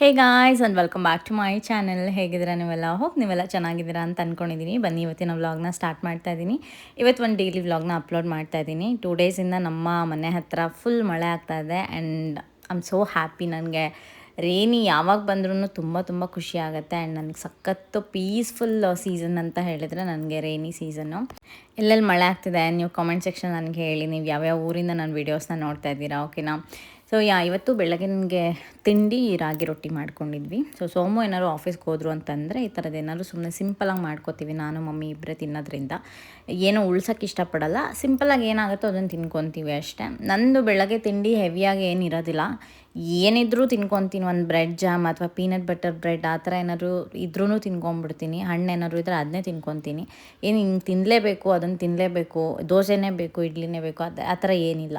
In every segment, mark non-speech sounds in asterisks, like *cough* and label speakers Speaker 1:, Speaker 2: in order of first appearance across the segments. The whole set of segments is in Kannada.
Speaker 1: Hey guys and welcome back to my channel ಹೇಗಿದ್ದೀರಾ ನೀವೆಲ್ಲ? ಹೋಗಿ ನೀವೆಲ್ಲ ಚೆನ್ನಾಗಿದ್ದೀರಾ ಅಂತ ಅಂದ್ಕೊಂಡಿದ್ದೀನಿ ಬನ್ನಿ, ಇವತ್ತಿನ ವ್ಲಾಗ್ನ ಸ್ಟಾರ್ಟ್ ಮಾಡ್ತಾ ಇದ್ದೀನಿ ಇವತ್ತು ಒಂದು ಡೈಲಿ ವ್ಲಾಗ್ನ ಅಪ್ಲೋಡ್ ಮಾಡ್ತಾ ಇದ್ದೀನಿ ಟೂ ಡೇಸಿಂದ ನಮ್ಮ ಮನೆ ಹತ್ರ ಫುಲ್ ಮಳೆ ಆಗ್ತಾ ಇದೆ and I am so happy ನನಗೆ ರೇನಿ ಯಾವಾಗ ಬಂದ್ರೂ ತುಂಬ ತುಂಬ ಖುಷಿ ಆಗುತ್ತೆ ಆ್ಯಂಡ್ ನನಗೆ ಸಖತ್ತು ಪೀಸ್ಫುಲ್ ಸೀಸನ್ ಅಂತ ಹೇಳಿದರೆ ನನಗೆ ರೇನಿ ಸೀಸನ್ನು ಎಲ್ಲೆಲ್ಲಿ ಮಳೆ ಆಗ್ತಿದೆ? ನೀವು ಕಾಮೆಂಟ್ ಸೆಕ್ಷನ್ ನನಗೆ ಹೇಳಿ. ನೀವು ಯಾವ್ಯಾವ ಊರಿಂದ ನನ್ನ ವೀಡಿಯೋಸ್ನ ನೋಡ್ತಾ ಇದ್ದೀರಾ? ಓಕೆನಾ ಸೊ ಯಾ ಇವತ್ತು ಬೆಳಗಿನಗೆ ತಿಂಡಿ, ರಾಗಿ ರೊಟ್ಟಿ ಮಾಡ್ಕೊಂಡಿದ್ವಿ. ಸೊ ಸೋಮು ಏನಾದ್ರು ಆಫೀಸ್ಗೆ ಹೋದ್ರು ಅಂತಂದರೆ ಈ ಥರದ್ದು ಏನಾದ್ರು ಸುಮ್ಮನೆ ಸಿಂಪಲಾಗಿ ಮಾಡ್ಕೋತೀವಿ ನಾನು, ಮಮ್ಮಿ ಇಬ್ಬರೇ ತಿನ್ನೋದ್ರಿಂದ. ಏನೋ ಉಳ್ಸೋಕ್ಕೆ ಇಷ್ಟಪಡಲ್ಲ. ಸಿಂಪಲಾಗಿ ಏನಾಗುತ್ತೋ ಅದನ್ನು ತಿನ್ಕೊತೀವಿ ಅಷ್ಟೇ. ನಂದು ಬೆಳಗ್ಗೆ ತಿಂಡಿ ಹೆವಿಯಾಗಿ ಏನಿರೋದಿಲ್ಲ ಏನಿದ್ರೂ ತಿನ್ಕೊತೀನಿ, ಒಂದು ಬ್ರೆಡ್ ಜಾಮ್ ಅಥವಾ ಪೀನಟ್ ಬಟರ್ ಬ್ರೆಡ್ ಆ ಥರ ಏನಾದರೂ ಇದ್ರೂ ತಿನ್ಕೊಂಬಿಡ್ತೀನಿ, ಹಣ್ಣು ಏನಾದ್ರು ಇದ್ರೆ ಅದನ್ನೇ ತಿನ್ಕೊತೀನಿ. ಏನು ಹಿಂಗೆ ತಿನ್ನಲೇಬೇಕು ಅದನ್ನು ತಿನ್ನಲೇಬೇಕು ದೋಸೆನೇ ಬೇಕು, ಇಡ್ಲಿನೇ ಬೇಕು, ಅದು ಆ ಥರ ಏನಿಲ್ಲ.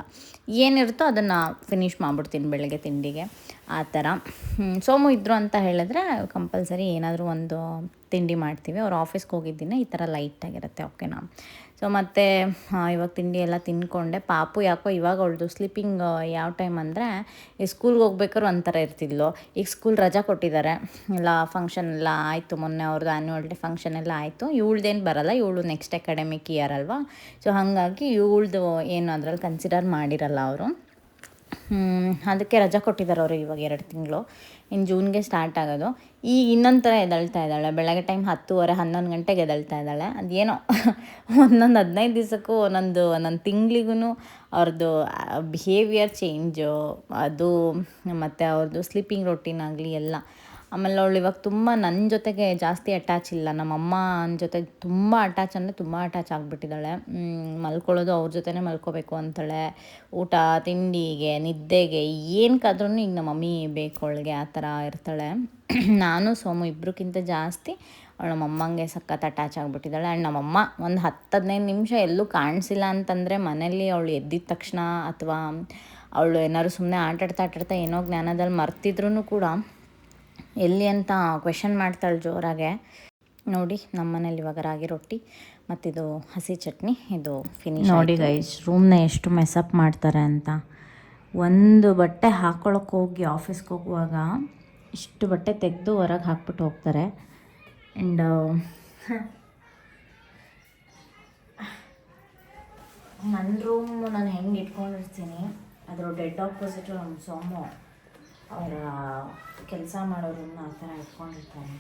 Speaker 1: ಏನಿರುತ್ತೋ ಅದನ್ನು ಫಿನಿಷ್ ಮಾಡಿಬಿಡ್ತೀನಿ ಬೆಳಗ್ಗೆ ತಿಂಡಿಗೆ, ಆ ಥರ. ಸೋಮು ಇದ್ದರು ಅಂತ ಹೇಳಿದ್ರೆ ಕಂಪಲ್ಸರಿ ಏನಾದರೂ ಒಂದು ತಿಂಡಿ ಮಾಡ್ತೀವಿ. ಅವ್ರು ಆಫೀಸ್ಗೆ ಹೋಗಿದ್ದೀನಿ ಈ ಥರ ಲೈಟಾಗಿರುತ್ತೆ ಓಕೆನಾ ಸೊ ಮತ್ತು ಇವಾಗ ತಿಂಡಿ ಎಲ್ಲ ತಿನ್ಕೊಂಡೆ. ಪಾಪು ಯಾಕೋ ಇವಾಗ ಅವಳದು ಸ್ಲೀಪಿಂಗ್ ಯಾವ ಟೈಮ್ ಅಂದರೆ, ಈ ಸ್ಕೂಲ್ಗೆ ಹೋಗ್ಬೇಕಾದ್ರೆ ಒಂಥರ ಇರ್ತಿದ್ಲು. ಈಗ ಸ್ಕೂಲ್ ರಜಾ ಕೊಟ್ಟಿದ್ದಾರೆ ಎಲ್ಲ ಫಂಕ್ಷನ್ ಎಲ್ಲ ಆಯಿತು. ಮೊನ್ನೆ ಅವ್ರದ್ದು ಆ್ಯನ್ಯುವಲ್ ಡೇ ಫಂಕ್ಷನ್ ಎಲ್ಲ ಆಯಿತು. ಇವಳ್ದೇನು ಬರಲ್ಲ. ಇವಳು ನೆಕ್ಸ್ಟ್ ಅಕಾಡೆಮಿಕ್ ಇಯರ್ ಅಲ್ವಾ? ಸೊ ಹಾಗಾಗಿ ಇವಳ್ದು ಏನು ಅದ್ರಲ್ಲಿ ಕನ್ಸಿಡರ್ ಮಾಡಿರಲ್ಲ ಅವರು. ಅದಕ್ಕೆ ರಜಾ ಕೊಟ್ಟಿದ್ದಾರೆ ಅವರು ಇವಾಗ ಎರಡು ತಿಂಗಳು. ಇನ್ನು ಜೂನ್ಗೆ ಸ್ಟಾರ್ಟ್ ಆಗೋದು. ಈಗ ಇನ್ನೊಂದು ಥರ ಎದಳ್ತಾ ಇದ್ದಾಳೆ. ಬೆಳಗ್ಗೆ ಟೈಮ್ ಹತ್ತುವರೆ, ಹನ್ನೊಂದು ಗಂಟೆಗೆ ಎದಳ್ತಾ ಇದ್ದಾಳೆ. ಅದೇನೋ *laughs* ಒಂದೊಂದು ಹದಿನೈದು ದಿವಸಕ್ಕೂ, ಒಂದೊಂದು ಒಂದೊಂದು ತಿಂಗಳಿಗೂ ಅವ್ರದ್ದು ಬಿಹೇವಿಯರ್ ಚೇಂಜು ಅದು ಮತ್ತು ಅವ್ರದ್ದು ಸ್ಲೀಪಿಂಗ್ ರೊಟೀನ್ ಆಗಲಿ ಎಲ್ಲ ಆಮೇಲೆ ಅವಳು ಇವಾಗ ತುಂಬ ನನ್ನ ಜೊತೆಗೆ ಜಾಸ್ತಿ ಅಟ್ಯಾಚ್ ಇಲ್ಲ. ನಮ್ಮ ಅಮ್ಮನ ಜೊತೆ ತುಂಬ ಅಟ್ಯಾಚ್ ಅಂದರೆ ತುಂಬ ಅಟ್ಯಾಚ್ ಆಗಿಬಿಟ್ಟಿದ್ದಾಳೆ. ಮಲ್ಕೊಳ್ಳೋದು ಅವ್ರ ಜೊತೆನೇ ಮಲ್ಕೋಬೇಕು ಅಂತಾಳೆ. ಊಟ, ತಿಂಡಿಗೆ, ನಿದ್ದೆಗೆ ಏನಕ್ಕಾದ್ರೂ ಈಗ ನಮ್ಮ ಮಮ್ಮಿ ಬೇಕು ಅವಳಿಗೆ ಆ ಥರ ಇರ್ತಾಳೆ. ನಾನು, ಸೋಮು ಇಬ್ಬರಿಗಿಂತ ಜಾಸ್ತಿ ಅವಳು ನಮ್ಮಮ್ಮಂಗೆ ಸಖತ್ ಅಟ್ಯಾಚ್ ಆಗಿಬಿಟ್ಟಿದ್ದಾಳೆ. ಆ್ಯಂಡ್ ನಮ್ಮಮ್ಮ ಒಂದು ಹತ್ತು ಹದಿನೈದು ನಿಮಿಷ ಎಲ್ಲೂ ಕಾಣಿಸಿಲ್ಲ ಅಂತಂದರೆ ಮನೇಲಿ ಅವಳು ಎದ್ದಿದ ತಕ್ಷಣ ಅಥವಾ ಅವಳು ಏನಾದ್ರು ಸುಮ್ಮನೆ ಆಟಾಡ್ತಾ ಆಟಾಡ್ತಾ ಏನೋ ಜ್ಞಾನದಲ್ಲಿ ಮರ್ತಿದ್ರೂ ಕೂಡ ಎಲ್ಲಿ ಅಂತ ಕ್ವೆಶನ್ ಮಾಡ್ತಾಳೆ ಜೋರಾಗೆ. ನೋಡಿ ನಮ್ಮ ಮನೇಲಿ ಇವಾಗ ರಾಗಿ ರೊಟ್ಟಿ, ಮತ್ತಿದು ಹಸಿ ಚಟ್ನಿ, ಇದು ಫಿನಿಶ್ ನೋಡಿ ಗೈಸ್ ರೂಮ್ನ ಎಷ್ಟು ಮೆಸಪ್ ಮಾಡ್ತಾರೆ ಅಂತ. ಒಂದು ಬಟ್ಟೆ ಹಾಕ್ಕೊಳಕ್ಕೆ ಹೋಗಿ ಆಫೀಸ್ಗೆ ಹೋಗುವಾಗ ಇಷ್ಟು ಬಟ್ಟೆ ತೆಗೆದು ಹೊರಗೆ ಹಾಕ್ಬಿಟ್ಟು ಹೋಗ್ತಾರೆ. ಆ್ಯಂಡ್ ನನ್ನ ರೂಮ್ ನಾನು ಹೆಂಗೆ ಇಟ್ಕೊಂಡಿರ್ತೀನಿ ಅದರ ಡೆಡ್ ಆಪೋಸಿಟು ನಮ್ಮ ಸೋಮು ಅವರ ಕೆಲಸ ಮಾಡೋರನ್ನ ಆ ಥರ ಇಟ್ಕೊಂಡಿರ್ತಾರೆ.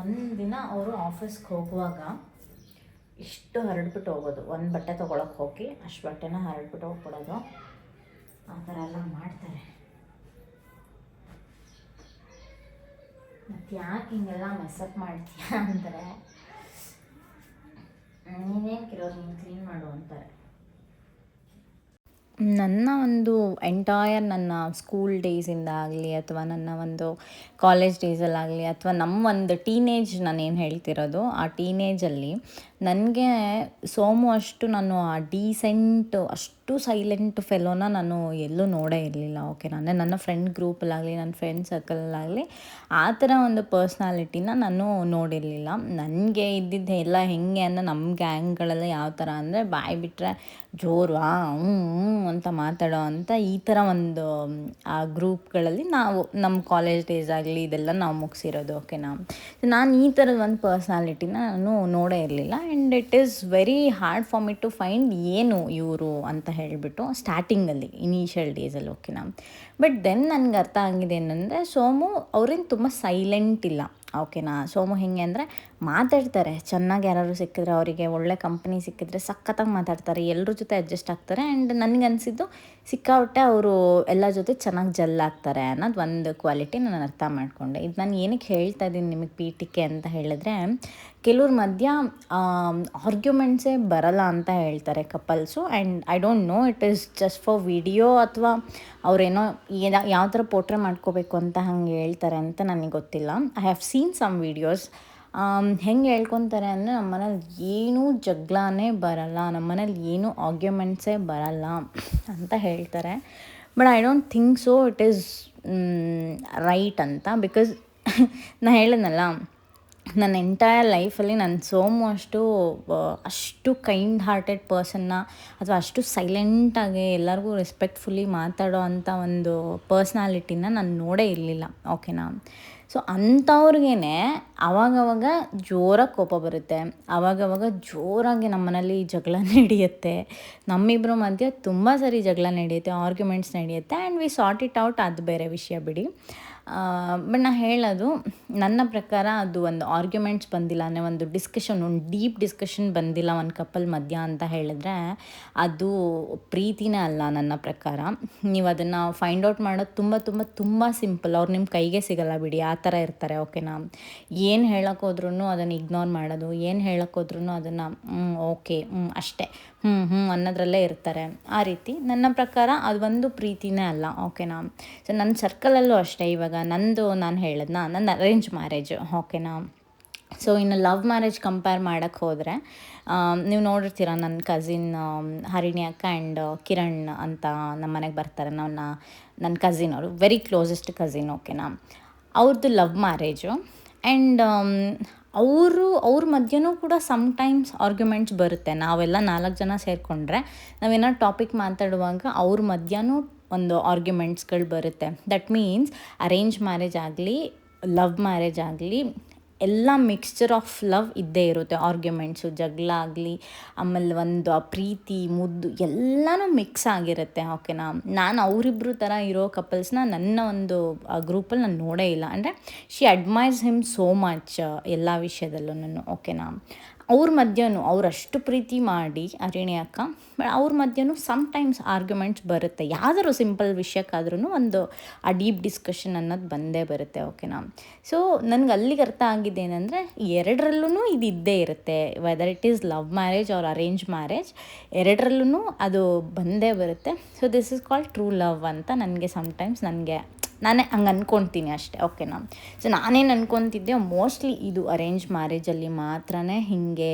Speaker 1: ಒಂದಿನ ಅವರು ಆಫೀಸ್ಗೆ ಹೋಗುವಾಗ ಇಷ್ಟು ಹರಡ್ಬಿಟ್ಟು ಹೋಗೋದು. ಒಂದು ಬಟ್ಟೆ ತೊಗೊಳಕ್ಕೆ ಹೋಗಿ ಅಷ್ಟು ಬಟ್ಟೆನ ಹರಡ್ಬಿಟ್ಟು ಹೋಗ್ಬಿಡೋದು. ಆ ಥರ ಎಲ್ಲ ಮಾಡ್ತಾರೆ ಮತ್ತು ಯಾಕೆ ಹಿಂಗೆಲ್ಲ ಮೆಸಪ್ ಮಾಡ್ತೀಯ ಅಂದರೆ? ನೀನೇನು ಕಿರೋದು ನೀನು ಕ್ಲೀನ್ ಮಾಡು ಅಂತಾರೆ. ನನ್ನ ಒಂದು ಎಂಟೈರ್ ನನ್ನ ಸ್ಕೂಲ್ ಡೇಸಿಂದ ಆಗಲಿ ಅಥವಾ ನನ್ನ ಒಂದು ಕಾಲೇಜ್ ಡೇಸಲ್ಲಾಗಲಿ ಅಥವಾ ನಮ್ಮ ಒಂದು ಟೀನೇಜ್ ನಾನು ಏನು ಹೇಳ್ತಿರೋದು, ಆ ಟೀನೇಜಲ್ಲಿ ನನಗೆ ಸೋಮು ಅಷ್ಟು ನಾನು ಆ ಡೀಸೆಂಟ್ ಅಷ್ಟು ಸೈಲೆಂಟ್ ಫೆಲೋನ ನಾನು ಎಲ್ಲೂ ನೋಡೇ ಇರಲಿಲ್ಲ. ಓಕೆ ಅಂದರೆ ನನ್ನ ಫ್ರೆಂಡ್ ಗ್ರೂಪಲ್ಲಾಗಲಿ ನನ್ನ ಫ್ರೆಂಡ್ ಸರ್ಕಲಲ್ಲಾಗಲಿ ಆ ಥರ ಒಂದು ಪರ್ಸ್ನಾಲಿಟಿನ ನಾನು ನೋಡಿರಲಿಲ್ಲ. ನನಗೆ ಇದ್ದಿದ್ದು ಎಲ್ಲ ಹೆಂಗೆ ಅಂದರೆ ನಮ್ಮ ಗ್ಯಾಂಗ್ಗಳೆಲ್ಲ ಯಾವ ಥರ ಅಂದರೆ ಬಾಯಿ ಬಿಟ್ಟರೆ ಜೋರು ಹ್ಞೂ ಅಂತ ಮಾತಾಡೋ ಅಂತ ಈ ಥರ ಒಂದು ಆ ಗ್ರೂಪ್ಗಳಲ್ಲಿ ನಾವು ನಮ್ಮ ಕಾಲೇಜ್ ಡೇಸ್ ಆಗಲಿ ಇದೆಲ್ಲ ನಾವು ಮುಗಿಸಿರೋದು. ಓಕೆನಾ ನಾನು ಈ ಥರದ ಒಂದು ಪರ್ಸ್ನಾಲಿಟಿನ ನಾನು ನೋಡೇ ಇರಲಿಲ್ಲ. And it is very hard for me to find ಏನು ಇವರು ಅಂತ ಹೇಳಿಬಿಟ್ಟು ಸ್ಟಾರ್ಟಿಂಗಲ್ಲಿ ಇನಿಷಿಯಲ್ ಡೇಸಲ್ಲಿ ಓಕೆನಾ ಬಟ್ ದೆನ್ ನನಗೆ ಅರ್ಥ ಆಗಿದೆ ಏನಂದರೆ ಸೋಮು ಅವ್ರೇನು ತುಂಬ ಸೈಲೆಂಟ್ ಇಲ್ಲ. ಓಕೆನಾ ಸೋಮು ಹೆಂಗೆ ಅಂದರೆ ಮಾತಾಡ್ತಾರೆ. ಚೆನ್ನಾಗಿ ಯಾರಾದ್ರು ಸಿಕ್ಕಿದ್ರೆ ಅವರಿಗೆ, ಒಳ್ಳೆ ಕಂಪ್ನಿ ಸಿಕ್ಕಿದ್ರೆ ಸಖತ್ತಾಗಿ ಮಾತಾಡ್ತಾರೆ. ಎಲ್ಲರ ಜೊತೆ ಅಡ್ಜಸ್ಟ್ ಆಗ್ತಾರೆ. ಆ್ಯಂಡ್ ನನಗನ್ಸಿದ್ದು ಸಿಕ್ಕಾಪಟ್ಟೆ ಅವರು ಎಲ್ಲ ಜೊತೆ ಚೆನ್ನಾಗಿ ಜಲ್ ಆಗ್ತಾರೆ ಅನ್ನೋದು ಒಂದು ಕ್ವಾಲಿಟಿ ನಾನು ಅರ್ಥ ಮಾಡಿಕೊಂಡೆ. ಇದು ನಾನು ಏನಕ್ಕೆ ಹೇಳ್ತಾ ಇದ್ದೀನಿ ನಿಮಗೆ ಪಿ ಟಿಕೆ ಅಂತ ಹೇಳಿದ್ರೆ, ಕೆಲವ್ರ ಮಧ್ಯ ಆರ್ಗ್ಯುಮೆಂಟ್ಸೇ ಬರಲ್ಲ ಅಂತ ಹೇಳ್ತಾರೆ couples and I don't know it is just for video ಅಥವಾ ಅವರೇನೋ ಯಾವ ಥರ ಪೋಟ್ರೆ ಮಾಡ್ಕೋಬೇಕು ಅಂತ ಹಂಗೆ ಹೇಳ್ತಾರೆ ಅಂತ ನನಗೆ ಗೊತ್ತಿಲ್ಲ. I have seen some videos ಹೆಂಗೆ ಹೇಳ್ಕೊತಾರೆ ಅಂದರೆ ನಮ್ಮ ಮನೇಲಿ ಏನೂ ಜಗಳನೇ ಬರಲ್ಲ ನಮ್ಮ ಮನೇಲಿ ಏನೂ ಆರ್ಗ್ಯುಮೆಂಟ್ಸೇ ಬರಲ್ಲ ಅಂತ ಹೇಳ್ತಾರೆ. But I don't think so it is right ಅಂತ ಬಿಕಾಸ್ *laughs* ನಾ ಹೇಳಿದ್ನಲ್ಲ ನನ್ನ ಎಂಟೈರ್ ಲೈಫಲ್ಲಿ ನಾನು ಸೋಮು ಅಷ್ಟು ಅಷ್ಟು ಕೈಂಡ್ ಹಾರ್ಟೆಡ್ ಪರ್ಸನ್ನ ಅಥವಾ ಅಷ್ಟು ಸೈಲೆಂಟಾಗಿ ಎಲ್ಲರಿಗೂ ರೆಸ್ಪೆಕ್ಟ್ಫುಲ್ಲಿ ಮಾತಾಡೋ ಅಂಥ ಒಂದು ಪರ್ಸ್ನಾಲಿಟಿನ ನಾನು ನೋಡೇ ಇರಲಿಲ್ಲ ಓಕೆನಾ ಸೊ ಅಂಥವ್ರಿಗೇ ಅವಾಗವಾಗ ಜೋರಾಗಿ ಕೋಪ ಬರುತ್ತೆ. ಅವಾಗವಾಗ ಜೋರಾಗಿ ನಮ್ಮ ಮನೇಲಿ ಜಗಳ *laughs* ನಡೆಯುತ್ತೆ. ನಮ್ಮಿಬ್ಬರ ಮಧ್ಯೆ ತುಂಬ ಸರಿ ಜಗಳ ನಡೆಯುತ್ತೆ ಆರ್ಗ್ಯುಮೆಂಟ್ಸ್ ನಡೆಯುತ್ತೆ and we sort it out ಅದು ಬೇರೆ ವಿಷಯ ಬಿಡಿ. ಬಟ್ ನಾ ಹೇಳೋದು, ನನ್ನ ಪ್ರಕಾರ ಅದು ಒಂದು ಆರ್ಗ್ಯುಮೆಂಟ್ಸ್ ಬಂದಿಲ್ಲ, ಅಂದರೆ ಒಂದು ಡಿಸ್ಕಷನ್ ಒಂದು ಡೀಪ್ ಡಿಸ್ಕಷನ್ ಬಂದಿಲ್ಲ ಒಂದು ಕಪಲ್ ಮಧ್ಯ ಅಂತ ಹೇಳಿದ್ರೆ, ಅದು ಪ್ರೀತಿನೇ ಅಲ್ಲ ನನ್ನ ಪ್ರಕಾರ. ನೀವು ಅದನ್ನು ಫೈಂಡ್ ಔಟ್ ಮಾಡೋದು ತುಂಬ ತುಂಬ ತುಂಬ ಸಿಂಪಲ್ ಅವ್ರು ನಿಮ್ಮ ಕೈಗೆ ಸಿಗಲ್ಲ ಬಿಡಿ, ಆ ಥರ ಇರ್ತಾರೆ ಓಕೆನಾ ಏನು ಹೇಳೋಕ್ಕೋದ್ರೂ ಅದನ್ನು ಇಗ್ನೋರ್ ಮಾಡೋದು, ಏನು ಹೇಳೋಕ್ಕೋದ್ರೂ ಅದನ್ನು ಓಕೆ ಅಷ್ಟೇ. ಹ್ಞೂ ಹ್ಞೂ ಅನ್ನೋದ್ರಲ್ಲೇ ಇರ್ತಾರೆ. ಆ ರೀತಿ ನನ್ನ ಪ್ರಕಾರ ಅದು ಒಂದು ಪ್ರೀತಿನೇ ಅಲ್ಲ ಓಕೆನಾ ಸೊ ನನ್ನ ಸರ್ಕಲಲ್ಲೂ ಅಷ್ಟೇ ಇವಾಗ. ನಂದು ನಾನು ಹೇಳೋದನ್ನ ನನ್ನ ಅರೇಂಜ್ ಮ್ಯಾರೇಜ್ ಓಕೆನಾ ಸೊ ಇನ್ನು ಲವ್ ಮ್ಯಾರೇಜ್ ಕಂಪೇರ್ ಮಾಡೋಕ್ಕೆ ಹೋದರೆ ನೀವು ನೋಡಿರ್ತೀರ ನನ್ನ ಕಸಿನ್ ಹರಿಣಿ ಅಕ್ಕ ಆ್ಯಂಡ್ ಕಿರಣ್ ಅಂತ ನಮ್ಮ ಮನೆಗೆ ಬರ್ತಾರೆ. ನನ್ನ ನನ್ನ ಕಸಿನ್ ಅವರು ವೆರಿ ಕ್ಲೋಸೆಸ್ಟ್ ಕಸಿನ್ ಓಕೆನಾ ಅವ್ರದ್ದು ಲವ್ ಮ್ಯಾರೇಜು ಆ್ಯಂಡ್ ಅವರು, ಅವ್ರ ಮಧ್ಯನೂ ಕೂಡ ಸಮ್ಟೈಮ್ಸ್ ಆರ್ಗ್ಯುಮೆಂಟ್ಸ್ ಬರುತ್ತೆ. ನಾವೆಲ್ಲ ನಾಲ್ಕು ಜನ ಸೇರಿಕೊಂಡ್ರೆ ನಾವೇನಾದ್ರು ಟಾಪಿಕ್ ಮಾತಾಡುವಾಗ ಅವ್ರ ಮಧ್ಯನೂ ಒಂದು ಆರ್ಗ್ಯುಮೆಂಟ್ಸ್ಗಳು ಬರುತ್ತೆ. ದಟ್ ಮೀನ್ಸ್ ಅರೇಂಜ್ ಮ್ಯಾರೇಜ್ ಆಗಲಿ ಲವ್ ಮ್ಯಾರೇಜ್ ಆಗಲಿ ಎಲ್ಲ ಮಿಕ್ಸ್ಚರ್ ಆಫ್ ಲವ್ ಇದ್ದೇ ಇರುತ್ತೆ. ಆರ್ಗ್ಯುಮೆಂಟ್ಸು ಜಗಳ ಆಗಲಿ, ಆಮೇಲೆ ಒಂದು ಆ ಪ್ರೀತಿ, ಮುದ್ದು ಎಲ್ಲನೂ ಮಿಕ್ಸ್ ಆಗಿರುತ್ತೆ ಓಕೆನಾ ನಾನು ಅವರಿಬ್ರು ಥರ ಇರೋ ಕಪಲ್ಸ್ನ ನನ್ನ ಒಂದು ಗ್ರೂಪಲ್ಲಿ ನಾನು ನೋಡೇ ಇಲ್ಲ. ಅಂದರೆ she admires him so much ಎಲ್ಲ ವಿಷಯದಲ್ಲೂ ನಾನು ಓಕೆನಾ ಅವ್ರ ಮಧ್ಯನೂ ಅವರಷ್ಟು ಪ್ರೀತಿ ಮಾಡಿ ಅರಿಣಿ ಅಕ್ಕ ಅವ್ರ ಮಧ್ಯನೂ ಸಮ್ಟೈಮ್ಸ್ ಆರ್ಗ್ಯುಮೆಂಟ್ಸ್ ಬರುತ್ತೆ. ಯಾವ್ದಾದ್ರು ಸಿಂಪಲ್ ವಿಷಯಕ್ಕಾದ್ರೂ ಒಂದು ಆ ಡೀಪ್ ಡಿಸ್ಕಷನ್ ಅನ್ನೋದು ಬಂದೇ ಬರುತ್ತೆ ಓಕೆನಾ ಸೊ ನನಗೆ ಅಲ್ಲಿಗೆ ಅರ್ಥ ಆಗಿದ್ದು ಏನಂದರೆ ಎರಡರಲ್ಲೂ ಇದು ಇದ್ದೇ ಇರುತ್ತೆ. Whether it is love marriage or arrange marriage ಎರಡರಲ್ಲೂ ಅದು ಬಂದೇ ಬರುತ್ತೆ. So this is called true love ಅಂತ ನನಗೆ ಸಮ್ಟೈಮ್ಸ್ ನನಗೆ ನಾನೇ ಹಂಗೆ ಅಂದ್ಕೊತೀನಿ ಅಷ್ಟೇ, ಓಕೆನಾ? ಸೊ ನಾನೇನು ಅಂದ್ಕೊತಿದ್ದೆ ಮೋಸ್ಟ್ಲಿ ಇದು ಅರೇಂಜ್ ಮ್ಯಾರೇಜಲ್ಲಿ ಮಾತ್ರ ಹೀಗೆ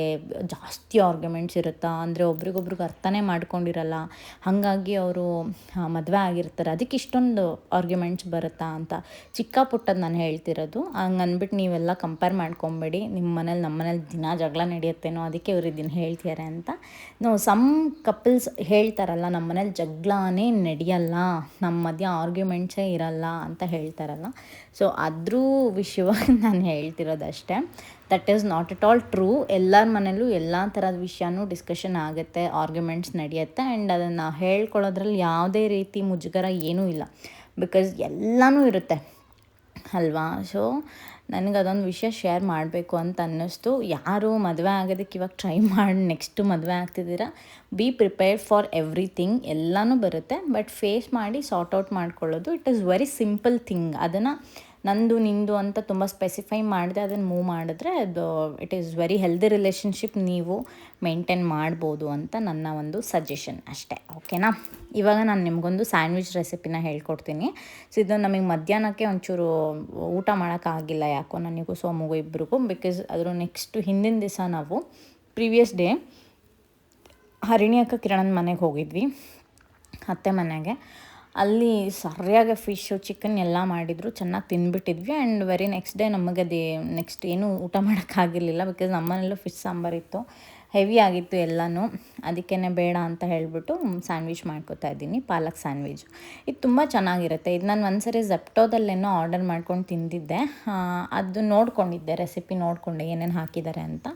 Speaker 1: ಜಾಸ್ತಿ ಆರ್ಗ್ಯುಮೆಂಟ್ಸ್ ಇರುತ್ತಾ? ಅಂದರೆ ಒಬ್ರಿಗೊಬ್ರಿಗೆ ಅರ್ಥನೇ ಮಾಡ್ಕೊಂಡಿರಲ್ಲ. ಹಾಗಾಗಿ ಅವರು ಮದುವೆ ಆಗಿರ್ತಾರೆ. ಅದಕ್ಕೆ ಇಷ್ಟೊಂದು ಆರ್ಗ್ಯುಮೆಂಟ್ಸ್ ಬರುತ್ತಾ ಅಂತ. ಚಿಕ್ಕ ಪುಟ್ಟದ್ದು ನಾನು ಹೇಳ್ತಿರೋದು. ಹಂಗೆ ಅಂದ್ಬಿಟ್ಟು ನೀವೆಲ್ಲ ಕಂಪೇರ್ ಮಾಡ್ಕೊಬೇಡಿ. ನಿಮ್ಮ ಮನೇಲಿ ನಮ್ಮ ಮನೇಲಿ ದಿನ ಜಗಳ ನಡೆಯುತ್ತೇನೋ ಅದಕ್ಕೆ ಇವ್ರು ಇದನ್ನು ಹೇಳ್ತಿದ್ದಾರೆ ಅಂತ. ನಾವು ಸಮ್ ಕಪಲ್ಸ್ ಹೇಳ್ತಾರಲ್ಲ ನಮ್ಮ ಮನೇಲಿ ಜಗಳನೇ ನಡೆಯಲ್ಲ. ನಮ್ಮ ಮಧ್ಯ ಆರ್ಗ್ಯುಮೆಂಟ್ಸೇ ಇರಲ್ಲ. ಅಂತ ಹೇಳ್ತಾರಲ್ಲ. ಸೊ ಅದ್ರ ವಿಷಯವಾಗಿ *laughs* ನಾನು ಹೇಳ್ತಿರೋದಷ್ಟೇ that is not at all true ಎಲ್ಲರ ಮನೇಲೂ ಎಲ್ಲ ಥರದ ವಿಷಯನೂ ಡಿಸ್ಕಷನ್ ಆಗುತ್ತೆ ಆರ್ಗ್ಯುಮೆಂಟ್ಸ್ ನಡೆಯುತ್ತೆ ಆ್ಯಂಡ್ ಅದನ್ನು ಹೇಳ್ಕೊಳ್ಳೋದ್ರಲ್ಲಿ ಯಾವುದೇ ರೀತಿ ಮುಜುಗರ ಏನೂ ಇಲ್ಲ. ಬಿಕಾಸ್ ಎಲ್ಲನೂ ಇರುತ್ತೆ. ಅಲ್ವಾ? ಸೊ ನನಗೆ ಅದೊಂದು ವಿಷಯ ಶೇರ್ ಮಾಡಬೇಕು ಅಂತ ಅನ್ನಿಸ್ತು. ಯಾರು ಮದುವೆ ಆಗೋದಕ್ಕೆ ಇವಾಗ ಟ್ರೈ ಮಾಡಿ ನೆಕ್ಸ್ಟ್ ಮದುವೆ ಆಗ್ತಿದ್ದೀರಾ? ಬಿ ಪ್ರಿಪೇರ್ಡ್ ಫಾರ್ ಎವ್ರಿಥಿಂಗ್ ಎಲ್ಲನೂ ಬರುತ್ತೆ. ಬಟ್ ಫೇಸ್ ಮಾಡಿ ಸಾರ್ಟ್ ಔಟ್ ಮಾಡ್ಕೊಳ್ಳೋದು. It is very simple thing ಅದನ್ನು ನಂದು, ನಿಂದು ಅಂತ ತುಂಬ ಸ್ಪೆಸಿಫೈ ಮಾಡಿದೆ, ಅದನ್ನು ಮೂವ್ ಮಾಡಿದ್ರೆ ಅದು it is very healthy relationship ನೀವು ಮೇಂಟೈನ್ ಮಾಡ್ಬೋದು ಅಂತ ನನ್ನ ಒಂದು ಸಜೆಷನ್ ಅಷ್ಟೇ ಓಕೆನಾ ಇವಾಗ ನಾನು ನಿಮಗೊಂದು ಸ್ಯಾಂಡ್ವಿಚ್ ರೆಸಿಪಿನ ಹೇಳ್ಕೊಡ್ತೀನಿ. ಸೊ ಇದು ನಮಗೆ ಮಧ್ಯಾಹ್ನಕ್ಕೆ ಒಂಚೂರು ಊಟ ಮಾಡೋಕ್ಕಾಗಿಲ್ಲ ಯಾಕೋ ನನಗೂ ಸೋಮಗೂ ಇಬ್ಬರಿಗೂ ಬಿಕಾಸ್ ಅದರ ನೆಕ್ಸ್ಟ್ ಹಿಂದಿನ ದಿವಸ ನಾವು ಪ್ರೀವಿಯಸ್ ಡೇ ಹರಿಣಿ ಅಕ್ಕ ಕಿರಣನ ಮನೆಗೆ ಹೋಗಿದ್ವಿ, ಅತ್ತೆ ಮನೆಗೆ. ಅಲ್ಲಿ ಸರಿಯಾಗಿ ಫಿಶ್ಶು ಚಿಕನ್ ಎಲ್ಲ ಮಾಡಿದರು, ಚೆನ್ನಾಗಿ ತಿಂದ್ಬಿಟ್ಟಿದ್ವಿ ಆ್ಯಂಡ್ ವೆರಿ ನೆಕ್ಸ್ಟ್ ಡೇ ನಮಗೆ ಅದೇ ನೆಕ್ಸ್ಟ್ ಏನೂ ಊಟ ಮಾಡೋಕ್ಕಾಗಿರಲಿಲ್ಲ ಬಿಕಾಸ್ ನಮ್ಮನೇಲೂ ಫಿಶ್ ಸಾಂಬಾರಿತ್ತು ಹೆವಿ ಆಗಿತ್ತು ಎಲ್ಲನೂ. ಅದಕ್ಕೇ ಬೇಡ ಅಂತ ಹೇಳಿಬಿಟ್ಟು ಸ್ಯಾಂಡ್ವಿಚ್ ಮಾಡ್ಕೊತಾ ಇದ್ದೀನಿ, ಪಾಲಕ್ ಸ್ಯಾಂಡ್ವಿಚ್ ಇದು ತುಂಬ ಚೆನ್ನಾಗಿರುತ್ತೆ. ಇದು ನಾನು ಒಂದ್ಸರಿ ಜೆಪ್ಟೋದಲ್ಲೇನೋ ಆರ್ಡರ್ ಮಾಡ್ಕೊಂಡು ತಿಂದಿದ್ದೆ. ಅದು ನೋಡ್ಕೊಂಡಿದ್ದೆ ರೆಸಿಪಿ ನೋಡಿಕೊಂಡೆ ಏನೇನು ಹಾಕಿದ್ದಾರೆ ಅಂತ.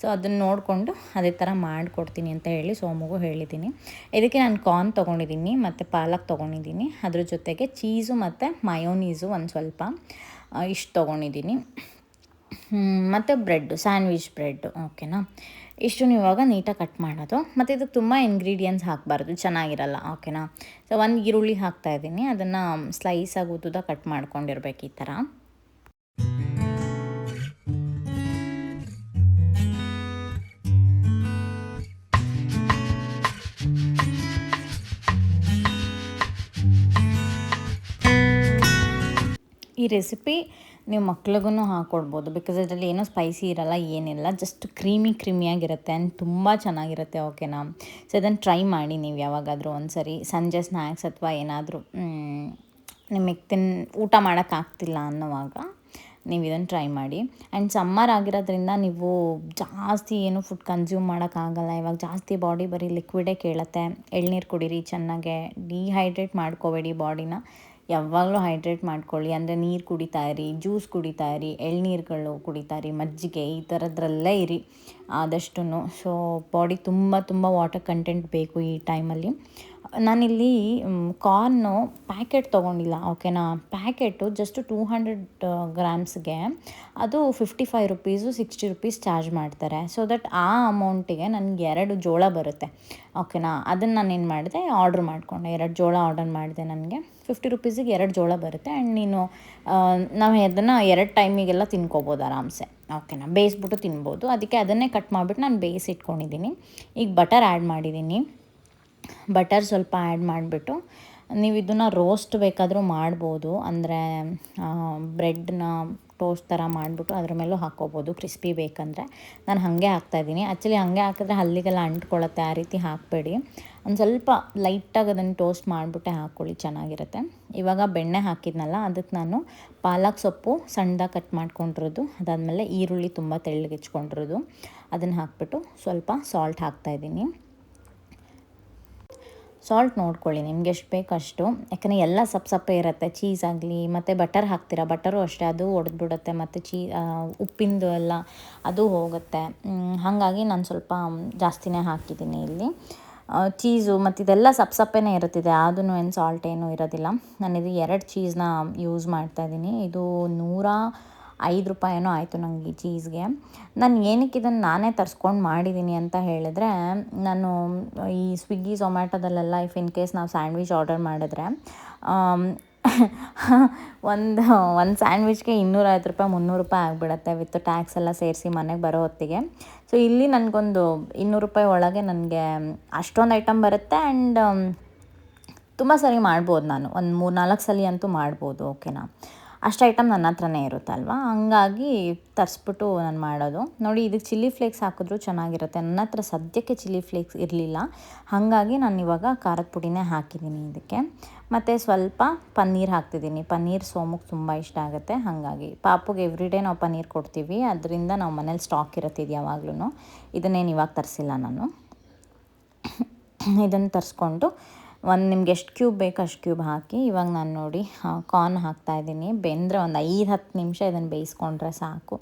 Speaker 1: ಸೊ ಅದನ್ನು ನೋಡಿಕೊಂಡು ಅದೇ ಥರ ಮಾಡಿಕೊಡ್ತೀನಿ ಅಂತ ಹೇಳಿ ಸೋಮಗು ಹೇಳಿದ್ದೀನಿ. ಇದಕ್ಕೆ ನಾನು ಕಾರ್ನ್ ತೊಗೊಂಡಿದ್ದೀನಿ ಮತ್ತು ಪಾಲಕ್ ತೊಗೊಂಡಿದ್ದೀನಿ. ಅದ್ರ ಜೊತೆಗೆ ಚೀಸು ಮತ್ತು ಮಯೋನೀಸು ಒಂದು ಸ್ವಲ್ಪ ಇಷ್ಟು ತೊಗೊಂಡಿದ್ದೀನಿ. ಮತ್ತು ಬ್ರೆಡ್ಡು ಸ್ಯಾಂಡ್ವಿಚ್ ಬ್ರೆಡ್ಡು ಓಕೆನಾ ಇಷ್ಟು ಇವಾಗ ನೀಟಾಗಿ ಕಟ್ ಮಾಡೋದು. ಮತ್ತು ಇದಕ್ಕೆ ತುಂಬ ಇಂಗ್ರೀಡಿಯೆಂಟ್ಸ್ ಹಾಕಬಾರ್ದು, ಚೆನ್ನಾಗಿರಲ್ಲ ಓಕೆನಾ ಸೊ ಒಂದು ಈರುಳ್ಳಿ ಹಾಕ್ತಾ ಇದ್ದೀನಿ. ಅದನ್ನು ಸ್ಲೈಸಾಗಿ ಉದ್ದುದ ಕಟ್ ಮಾಡ್ಕೊಂಡಿರ್ಬೇಕು ಈ ಥರ ಈ ರೆಸಿಪಿ ನೀವು ಮಕ್ಳಿಗೂ ಹಾಕ್ಕೊಡ್ಬೋದು ಬಿಕಾಸ್ ಇದರಲ್ಲಿ ಏನೂ ಸ್ಪೈಸಿ ಇರಲ್ಲ, ಏನಿಲ್ಲ. ಜಸ್ಟ್ ಕ್ರೀಮಿ ಕ್ರೀಮಿಯಾಗಿರುತ್ತೆ ಆ್ಯಂಡ್ ತುಂಬ ಚೆನ್ನಾಗಿರುತ್ತೆ ಓಕೆನಾ ಸೊ ಇದನ್ನು ಟ್ರೈ ಮಾಡಿ ನೀವು ಯಾವಾಗಾದರೂ ಒಂದು ಸರಿ ಸಂಜೆ ಸ್ನ್ಯಾಕ್ಸ್ ಅಥವಾ ಏನಾದರೂ ನಿಮಗೆ ತಿನ್, ಊಟ ಮಾಡೋಕ್ಕಾಗ್ತಿಲ್ಲ ಅನ್ನೋವಾಗ ನೀವು ಇದನ್ನು ಟ್ರೈ ಮಾಡಿ. ಆ್ಯಂಡ್ ಸಮ್ಮರ್ ಆಗಿರೋದ್ರಿಂದ ನೀವು ಜಾಸ್ತಿ ಏನು ಫುಡ್ ಕನ್ಸ್ಯೂಮ್ ಮಾಡೋಕ್ಕಾಗಲ್ಲ ಇವಾಗ ಜಾಸ್ತಿ ಬಾಡಿ ಬರೀ ಲಿಕ್ವಿಡೇ ಕೇಳುತ್ತೆ. ಎಳ್ನೀರು ಕುಡೀರಿ, ಚೆನ್ನಾಗೆ ಡಿಹೈಡ್ರೇಟ್ ಮಾಡ್ಕೋಬೇಡಿ ಬಾಡಿನ ಯಾವಾಗಲೂ ಹೈಡ್ರೇಟ್ ಮಾಡ್ಕೊಳ್ಳಿ. ಅಂದರೆ ನೀರು ಕುಡಿತಾ ಇರಿ, ಜ್ಯೂಸ್ ಕುಡಿತಾ ಇರಿ, ಎಳ್ನೀರುಗಳು ಕುಡಿತಾ ಇರಿ, ಮಜ್ಜಿಗೆ ಈ ಥರದ್ರಲ್ಲೇ ಇರಿ ಆದಷ್ಟು ಸೊ ಬಾಡಿ ತುಂಬ ತುಂಬ ವಾಟರ್ ಕಂಟೆಂಟ್ ಬೇಕು ಈ ಟೈಮಲ್ಲಿ ನಾನಿಲ್ಲಿ ಕಾರ್ನು ಪ್ಯಾಕೆಟ್ ತೊಗೊಂಡಿಲ್ಲ. ಓಕೆನಾ ಪ್ಯಾಕೆಟು ಜಸ್ಟ್ ಟೂ ಹಂಡ್ರೆಡ್ ಗ್ರಾಮ್ಸ್ಗೆ ಅದು fifty five rupees sixty rupees charge ಮಾಡ್ತಾರೆ. ಸೊ ದಟ್ ಆ ಅಮೌಂಟಿಗೆ ನನಗೆ ಎರಡು ಜೋಳ ಬರುತ್ತೆ. ಓಕೆನಾ ಅದನ್ನು ನಾನು ಏನು ಮಾಡಿದೆ ಆರ್ಡ್ರ್ ಮಾಡಿಕೊಂಡೆ. ಎರಡು ಜೋಳ ಆರ್ಡರ್ ಮಾಡಿದೆ ನನಗೆ. ಫಿಫ್ಟಿ ರುಪೀಸಿಗೆ ಎರಡು ಜೋಳ ಬರುತ್ತೆ. ಆ್ಯಂಡ್ ನೀನು ನಾವು ಅದನ್ನು ಎರಡು ಟೈಮಿಗೆಲ್ಲ ತಿನ್ಕೋಬೋದು ಆರಾಮ್ಸೆ. ಓಕೆನಾ ಬೇಯಿಸ್ಬಿಟ್ಟು ತಿನ್ಬೋದು. ಅದಕ್ಕೆ ಅದನ್ನೇ ಕಟ್ ಮಾಡಿಬಿಟ್ಟು ನಾನು ಬೇಯಿಸಿ ಇಟ್ಕೊಂಡಿದ್ದೀನಿ ಈಗ ಬಟರ್ ಆ್ಯಡ್ ಮಾಡಿದ್ದೀನಿ ಬಟರ್ ಸ್ವಲ್ಪ ಆ್ಯಡ್ ಮಾಡಿಬಿಟ್ಟು, ನೀವು ಇದನ್ನು ರೋಸ್ಟ್ ಬೇಕಾದರೂ ಮಾಡ್ಬೋದು. ಅಂದರೆ ಬ್ರೆಡ್ನ ಟೋಸ್ಟ್ ಥರ ಮಾಡಿಬಿಟ್ಟು ಅದ್ರ ಮೇಲೂ ಹಾಕ್ಕೋಬೋದು ಕ್ರಿಸ್ಪಿ ಬೇಕಂದರೆ. ನಾನು ಹಾಗೆ ಹಾಕ್ತಾಯಿದ್ದೀನಿ ಆ್ಯಕ್ಚುಲಿ ಹಾಗೆ ಹಾಕಿದ್ರೆ ಹಲ್ಲಿಗೆಲ್ಲ ಅಂಟ್ಕೊಳ್ಳುತ್ತೆ, ಆ ರೀತಿ ಹಾಕಬೇಡಿ. ಒಂದು ಸ್ವಲ್ಪ ಲೈಟಾಗಿ ಅದನ್ನು ಟೋಸ್ಟ್ ಮಾಡಿಬಿಟ್ಟೆ ಹಾಕ್ಕೊಳ್ಳಿ, ಚೆನ್ನಾಗಿರುತ್ತೆ. ಇವಾಗ ಬೆಣ್ಣೆ ಹಾಕಿದ್ನಲ್ಲ, ಅದಕ್ಕೆ ನಾನು ಪಾಲಕ್ ಸೊಪ್ಪು ಸಣ್ಣದಾಗಿ ಕಟ್ ಮಾಡ್ಕೊಂಡಿರೋದು, ಅದಾದಮೇಲೆ ಈರುಳ್ಳಿ ತುಂಬ ತೆಳ್ಳಗೆ ಹೆಚ್ಕೊಂಡಿರೋದು ಅದನ್ನು ಹಾಕ್ಬಿಟ್ಟು ಸ್ವಲ್ಪ ಸಾಲ್ಟ್ ಹಾಕ್ತಾಯಿದ್ದೀನಿ ಸಾಲ್ಟ್ ನೋಡ್ಕೊಳ್ಳಿ, ನಿಮ್ಗೆ ಎಷ್ಟು ಬೇಕು ಅಷ್ಟು ಯಾಕಂದರೆ ಎಲ್ಲ ಸಪ್ ಸಪ್ಪೆ ಇರುತ್ತೆ. ಚೀಸ್ ಆಗಲಿ, ಮತ್ತು ಬಟರ್ ಹಾಕ್ತೀರಾ? ಬಟರು ಅಷ್ಟೇ, ಅದು ಒಡೆದ್ಬಿಡುತ್ತೆ. ಮತ್ತು ಚೀ ಉಪ್ಪಿಂದು ಎಲ್ಲ, ಅದು ಹೋಗುತ್ತೆ. ಹಾಗಾಗಿ ನಾನು ಸ್ವಲ್ಪ ಜಾಸ್ತಿನೇ ಹಾಕಿದ್ದೀನಿ ಇಲ್ಲಿ. ಚೀಸು ಮತ್ತು ಇದೆಲ್ಲ ಸಪ್ ಸಪ್ಪೆನೇ ಇರುತ್ತಿದೆ. ಅದೂ ಏನು ಸಾಲ್ಟ್ ಏನೂ ಇರೋದಿಲ್ಲ. ನಾನಿದು ಎರಡು ಚೀಸ್ನ ಯೂಸ್ ಮಾಡ್ತಾಯಿದ್ದೀನಿ ಇದು ನೂರ ಐದು ರೂಪಾಯಿನೋ ಆಯಿತು ನನಗೆ ಈ ಚೀಸ್ಗೆ. ನಾನು ಏನಕ್ಕೆ ಇದನ್ನು ನಾನೇ ತರಿಸ್ಕೊಂಡು ಮಾಡಿದ್ದೀನಿ ಅಂತ ಹೇಳಿದ್ರೆ, ನಾನು ಈ ಸ್ವಿಗ್ಗಿ ಝೊಮ್ಯಾಟೊದಲ್ಲೆಲ್ಲ ಇಫ್ ಇನ್ ಕೇಸ್ ನಾವು ಸ್ಯಾಂಡ್ವಿಚ್ ಆರ್ಡರ್ ಮಾಡಿದ್ರೆ ಒಂದು ಒಂದು ಸ್ಯಾಂಡ್ವಿಚ್ಗೆ ಇನ್ನೂರೈವತ್ತು ರೂಪಾಯಿ, ಮುನ್ನೂರು ರೂಪಾಯಿ ಆಗಿಬಿಡತ್ತೆ ವಿತ್ ಟ್ಯಾಕ್ಸ್ ಎಲ್ಲ ಸೇರಿಸಿ ಮನೆಗೆ ಬರೋ ಹೊತ್ತಿಗೆ. ಸೊ ಇಲ್ಲಿ ನನಗೊಂದು ಇನ್ನೂರು ರೂಪಾಯಿ ಒಳಗೆ ನನಗೆ ಅಷ್ಟೊಂದು ಐಟಮ್ ಬರುತ್ತೆ ಆ್ಯಂಡ್ ತುಂಬ ಸರಿ ಮಾಡ್ಬೋದು ನಾನು. ಒಂದು ಮೂರು ನಾಲ್ಕು ಸಲ ಅಂತೂ ಮಾಡ್ಬೋದು ಓಕೆನಾ ಅಷ್ಟು ಐಟಮ್ ನನ್ನ ಹತ್ರನೇ ಇರುತ್ತಲ್ವ? ಹಂಗಾಗಿ ತರಿಸ್ಬಿಟ್ಟು ನಾನು ಮಾಡೋದು. ನೋಡಿ ಇದಕ್ಕೆ ಚಿಲ್ಲಿ ಫ್ಲೇಕ್ಸ್ ಹಾಕಿದ್ರು ಚೆನ್ನಾಗಿರುತ್ತೆ. ನನ್ನ ಹತ್ರ ಸದ್ಯಕ್ಕೆ ಚಿಲ್ಲಿ ಫ್ಲೇಕ್ಸ್ ಇರಲಿಲ್ಲ. ಹಾಗಾಗಿ ನಾನು ಇವಾಗ ಖಾರದ ಪುಡಿನೇ ಹಾಕಿದ್ದೀನಿ ಇದಕ್ಕೆ. ಮತ್ತು ಸ್ವಲ್ಪ ಪನ್ನೀರ್ ಹಾಕ್ತಿದ್ದೀನಿ. ಪನ್ನೀರ್ ಸೋಮುಗೆ ತುಂಬ ಇಷ್ಟ ಆಗುತ್ತೆ. ಹಾಗಾಗಿ ಪಾಪುಗೆ ಎವ್ರಿಡೇ ನಾವು ಪನ್ನೀರ್ ಕೊಡ್ತೀವಿ. ಅದರಿಂದ ನಾವು ಮನೇಲಿ ಸ್ಟಾಕ್ ಇರುತ್ತಿದ್ದು ಯಾವಾಗ್ಲೂ ಇದನ್ನೇನು ಇವಾಗ ತರಿಸಿಲ್ಲ ನಾನು. *coughs* ಇದನ್ನು ತರಿಸ್ಕೊಂಡು ಒಂದು ನಿಮ್ಗೆ ಎಷ್ಟು ಕ್ಯೂಬ್ ಬೇಕು ಅಷ್ಟು ಕ್ಯೂಬ್ ಹಾಕಿ, ಇವಾಗ ನಾನು ನೋಡಿ ಕಾರ್ನ್ ಹಾಕ್ತಾಯಿದ್ದೀನಿ ಬೆಂದರೆ ಒಂದು ಐದು, ಹತ್ತು ನಿಮಿಷ ಇದನ್ನು ಬೇಯಿಸ್ಕೊಂಡ್ರೆ ಸಾಕು.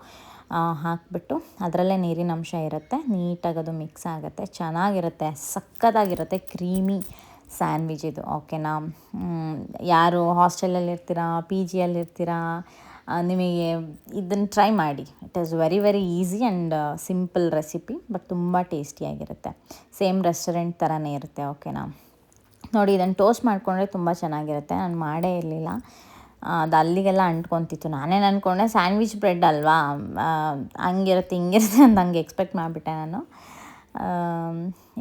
Speaker 1: ಹಾಕಿಬಿಟ್ಟು ಅದರಲ್ಲೇ ನೀರಿನ ಅಂಶ ಇರುತ್ತೆ. ನೀಟಾಗಿ ಅದು ಮಿಕ್ಸ್ ಆಗುತ್ತೆ. ಚೆನ್ನಾಗಿರುತ್ತೆ. ಸಕ್ಕತ್ತಾಗಿರುತ್ತೆ. ಕ್ರೀಮಿ ಸ್ಯಾಂಡ್ವಿಚ್ ಇದು. ಓಕೆನಾ ಯಾರು ಹಾಸ್ಟೆಲಲ್ಲಿ ಇರ್ತೀರಾ ಪಿ ಜಿಯಲ್ಲಿ ಇರ್ತೀರಾ ನಿಮಗೆ ಇದನ್ನು ಟ್ರೈ ಮಾಡಿ. It is very very easy and simple recipe but ತುಂಬ ಟೇಸ್ಟಿಯಾಗಿರುತ್ತೆ ಸೇಮ್ ರೆಸ್ಟೋರೆಂಟ್ ಥರನೇ ಇರುತ್ತೆ. ಓಕೆನಾ ನೋಡಿ ಇದನ್ನು ಟೋಸ್ಟ್ ಮಾಡಿಕೊಂಡ್ರೆ ತುಂಬ ಚೆನ್ನಾಗಿರುತ್ತೆ. ನಾನು ಮಾಡೇ ಇರಲಿಲ್ಲ. ಅದು ಅಲ್ಲಿಗೆಲ್ಲ ಅಂಟ್ಕೊತಿತ್ತು. ನಾನೇನು ಅಂದ್ಕೊಂಡೆ ಸ್ಯಾಂಡ್ವಿಚ್ ಬ್ರೆಡ್ ಅಲ್ವಾ? ಹಂಗಿರುತ್ತೆ, ಹಿಂಗಿರುತ್ತೆ ಅಂತ ಹಂಗೆ ಎಕ್ಸ್ಪೆಕ್ಟ್ ಮಾಡಿಬಿಟ್ಟೆ ನಾನು.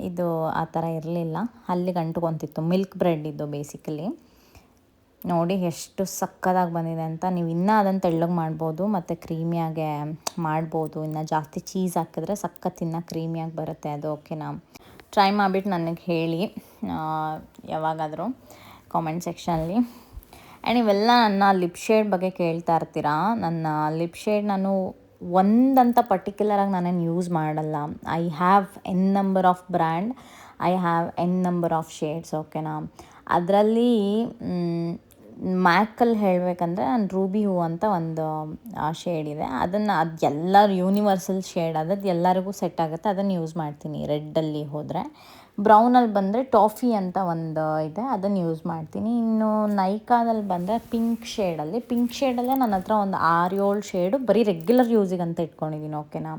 Speaker 1: ಇದು ಆ ಥರ ಇರಲಿಲ್ಲ. ಅಲ್ಲಿಗೆ ಅಂಟ್ಕೊತಿತ್ತು. ಮಿಲ್ಕ್ ಬ್ರೆಡ್ ಇದು ಬೇಸಿಕಲಿ ನೋಡಿ, ಎಷ್ಟು ಸಕ್ಕದಾಗಿ ಬಂದಿದೆ ಅಂತ. ನೀವು ಇನ್ನೂ ಅದನ್ನು ತೆಳ್ಳಗೆ ಮಾಡ್ಬೋದು, ಮತ್ತು ಕ್ರೀಮಿಯಾಗೆ ಮಾಡ್ಬೋದು. ಇನ್ನು ಜಾಸ್ತಿ ಚೀಸ್ ಹಾಕಿದ್ರೆ ಸಕ್ಕತ್ತಿನ್ನ ಕ್ರೀಮಿಯಾಗಿ ಬರುತ್ತೆ. ಅದು ಓಕೆನಾ ಟ್ರೈ ಮಾಡಿಬಿಟ್ಟು ನನಗೆ ಹೇಳಿ ಯಾವಾಗಾದರೂ ಕಾಮೆಂಟ್ ಸೆಕ್ಷನಲ್ಲಿ ಆ್ಯಂಡ್ ಇವೆಲ್ಲ ನನ್ನ ಲಿಪ್ ಶೇಡ್ ಬಗ್ಗೆ ಕೇಳ್ತಾ ಇರ್ತೀರಾ? ನನ್ನ ಲಿಪ್ ಶೇಡ್ ನಾನು ಒಂದಂತ ಪರ್ಟಿಕ್ಯುಲರಾಗಿ ನಾನೇನು ಯೂಸ್ ಮಾಡಲ್ಲ. I have an number of brand I have an number of shades ಓಕೆನಾ ಅದರಲ್ಲಿ ಮ್ಯಾಕಲ್ಲಿ ಹೇಳಬೇಕಂದ್ರೆ ನಾನು ರೂಬಿ ಹೂ ಅಂತ ಒಂದು ಶೇಡ್ ಇದೆ. ಅದನ್ನು ಅದು ಎಲ್ಲರೂ ಯೂನಿವರ್ಸಲ್ ಶೇಡ್ ಅದದ್ದು ಎಲ್ಲರಿಗೂ ಸೆಟ್ ಆಗುತ್ತೆ. ಅದನ್ನು ಯೂಸ್ ಮಾಡ್ತೀನಿ. ರೆಡ್ಡಲ್ಲಿ ಹೋದರೆ. ಬ್ರೌನಲ್ಲಿ ಬಂದರೆ ಟಾಫಿ ಅಂತ ಒಂದು ಇದೆ, ಅದನ್ನು ಯೂಸ್ ಮಾಡ್ತೀನಿ. ಇನ್ನು ನೈಕಾದಲ್ಲಿ ಬಂದರೆ ಪಿಂಕ್ ಶೇಡಲ್ಲಿ ಪಿಂಕ್ ಶೇಡಲ್ಲೇ ನನ್ನ ಹತ್ರ ಒಂದು ಆರು ಏಳು ಶೇಡು ಬರೀ ರೆಗ್ಯುಲರ್ ಯೂಸಿಗೆ ಅಂತ ಇಟ್ಕೊಂಡಿದ್ದೀನಿ ಓಕೆನಾ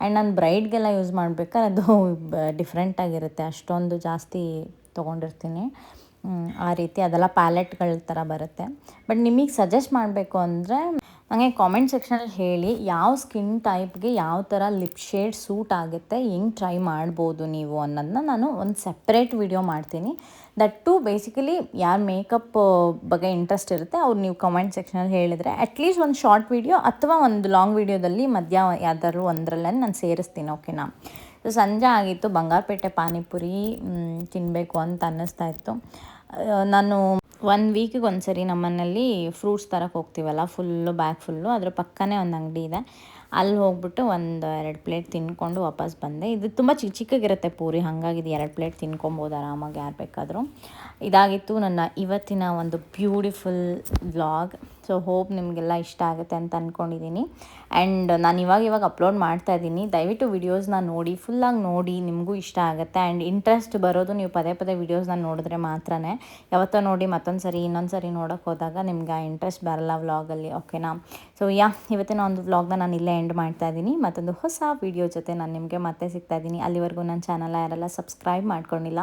Speaker 1: ಆ್ಯಂಡ್ ನಾನು ಬ್ರೈಡ್ಗೆಲ್ಲ ಯೂಸ್ ಮಾಡ್ಬೇಕಾದ್ರೆ ಅದು ಡಿಫ್ರೆಂಟಾಗಿರುತ್ತೆ ಅಷ್ಟೊಂದು ಜಾಸ್ತಿ ತೊಗೊಂಡಿರ್ತೀನಿ. ಆ ರೀತಿ ಅದೆಲ್ಲ ಪ್ಯಾಲೆಟ್ಗಳ ಥರ ಬರುತ್ತೆ. ಬಟ್ ನಿಮಗೆ ಸಜೆಸ್ಟ್ ಮಾಡಬೇಕು ಅಂದರೆ ನನಗೆ ಕಾಮೆಂಟ್ ಸೆಕ್ಷನಲ್ಲಿ ಹೇಳಿ ಯಾವ ಸ್ಕಿನ್ ಟೈಪ್ಗೆ ಯಾವ ಥರ ಲಿಪ್ ಶೇಡ್ ಸೂಟ್ ಆಗುತ್ತೆ, ಹೆಂಗೆ ಟ್ರೈ ಮಾಡ್ಬೋದು ನೀವು ಅನ್ನೋದನ್ನ ನಾನು ಒಂದು ಸಪ್ರೇಟ್ ವಿಡಿಯೋ ಮಾಡ್ತೀನಿ. ದಟ್ ಟು ಬೇಸಿಕಲಿ ಯಾರು ಮೇಕಪ್ ಬಗ್ಗೆ ಇಂಟ್ರೆಸ್ಟ್ ಇರುತ್ತೆ, ಅವ್ರು ನೀವು ಕಮೆಂಟ್ ಸೆಕ್ಷನಲ್ಲಿ ಹೇಳಿದರೆ ಅಟ್ಲೀಸ್ಟ್ ಒಂದು ಶಾರ್ಟ್ ವಿಡಿಯೋ ಅಥವಾ ಒಂದು ಲಾಂಗ್ ವಿಡಿಯೋದಲ್ಲಿ ಮಧ್ಯ ಯಾವ್ದಾದ್ರು ಒಂದರಲ್ಲೇ ನಾನು ಸೇರಿಸ್ತೀನಿ ಓಕೆನಾ ಸೊ ಸಂಜೆ ಆಗಿತ್ತು, ಬಂಗಾರಪೇಟೆ ಪಾನಿಪುರಿ ತಿನ್ನಬೇಕು ಅಂತ ಅನ್ನಿಸ್ತಾ ಇತ್ತು. ನಾನು ಒನ್ ವೀಕಿಗೆ ಒಂದು ಸರಿ ನಮ್ಮನೇಲಿ ಫ್ರೂಟ್ಸ್ ತರಕ್ಕೆ ಹೋಗ್ತೀವಲ್ಲ ಫುಲ್ಲು ಬ್ಯಾಗ್ ಫುಲ್ಲು ಅದ್ರ ಪಕ್ಕನೇ ಒಂದು ಅಂಗಡಿ ಇದೆ. ಅಲ್ಲಿ ಹೋಗ್ಬಿಟ್ಟು ಒಂದು ಎರಡು ಪ್ಲೇಟ್ ತಿನ್ಕೊಂಡು ವಾಪಸ್ ಬಂದೆ. ಇದು ತುಂಬ ಚಿಕ್ಕ ಚಿಕ್ಕಗಿರುತ್ತೆ ಪೂರಿ, ಹಾಗಾಗಿ ಎರಡು ಪ್ಲೇಟ್ ತಿನ್ಕೊಬೋದು ಆರಾಮಾಗಿ ಯಾರು ಬೇಕಾದರೂ. ಇದಾಗಿತ್ತು ನನ್ನ ಇವತ್ತಿನ ಒಂದು ಬ್ಯೂಟಿಫುಲ್ ವ್ಲಾಗ್ ಸೊ ಹೋಪ್ ನಿಮಗೆಲ್ಲ ಇಷ್ಟ ಆಗುತ್ತೆ ಅಂತ ಅಂದ್ಕೊಂಡಿದ್ದೀನಿ ಆ್ಯಂಡ್ ನಾನು ಇವಾಗ ಇವಾಗ ಅಪ್ಲೋಡ್ ಮಾಡ್ತಾ ಇದ್ದೀನಿ ದಯವಿಟ್ಟು ವೀಡಿಯೋಸ್ನ ನೋಡಿ ಫುಲ್ಲಾಗಿ ನೋಡಿ ನಿಮಗೂ ಇಷ್ಟ ಆಗುತ್ತೆ. ಆ್ಯಂಡ್ ಇಂಟ್ರೆಸ್ಟ್ ಬರೋದು ನೀವು ಪದೇ ಪದೇ ವೀಡಿಯೋಸ್ನ ನೋಡಿದ್ರೆ ಮಾತ್ರನೇ. ಯಾವತ್ತೋ ನೋಡಿ ಮತ್ತೊಂದು ಸರಿ ಇನ್ನೊಂದು ಸರಿ ನೋಡೋಕೆ ಹೋದಾಗ ನಿಮ್ಗೆ ಆ ಇಂಟ್ರೆಸ್ಟ್ ಬರಲ್ಲ ವ್ಲಾಗಲ್ಲಿ ಓಕೆನಾ ಸೊ ಯಾ ಇವತ್ತಿನ ಒಂದು ವ್ಲಾಗ್ನ ನಾನು ಇಲ್ಲೇ ಎಂಡ್ ಮಾಡ್ತಾ ಇದ್ದೀನಿ ಮತ್ತೊಂದು ಹೊಸ ವಿಡಿಯೋ ಜೊತೆ ನಾನು ನಿಮಗೆ ಮತ್ತೆ ಸಿಗ್ತಾ ಇದ್ದೀನಿ ಅಲ್ಲಿವರೆಗೂ ನನ್ನ ಚಾನಲ್ ಯಾರೆಲ್ಲ ಸಬ್ಸ್ಕ್ರೈಬ್ ಮಾಡ್ಕೊಂಡಿಲ್ಲ,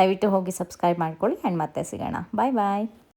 Speaker 1: ದಯವಿಟ್ಟು ಹೋಗಿ ಸಬ್ಸ್ಕ್ರೈಬ್ ಮಾಡ್ಕೊಳ್ಳಿ. ಆ್ಯಂಡ್ ಮತ್ತೆ ಸಿಗೋಣ. ಬಾಯ್ ಬಾಯ್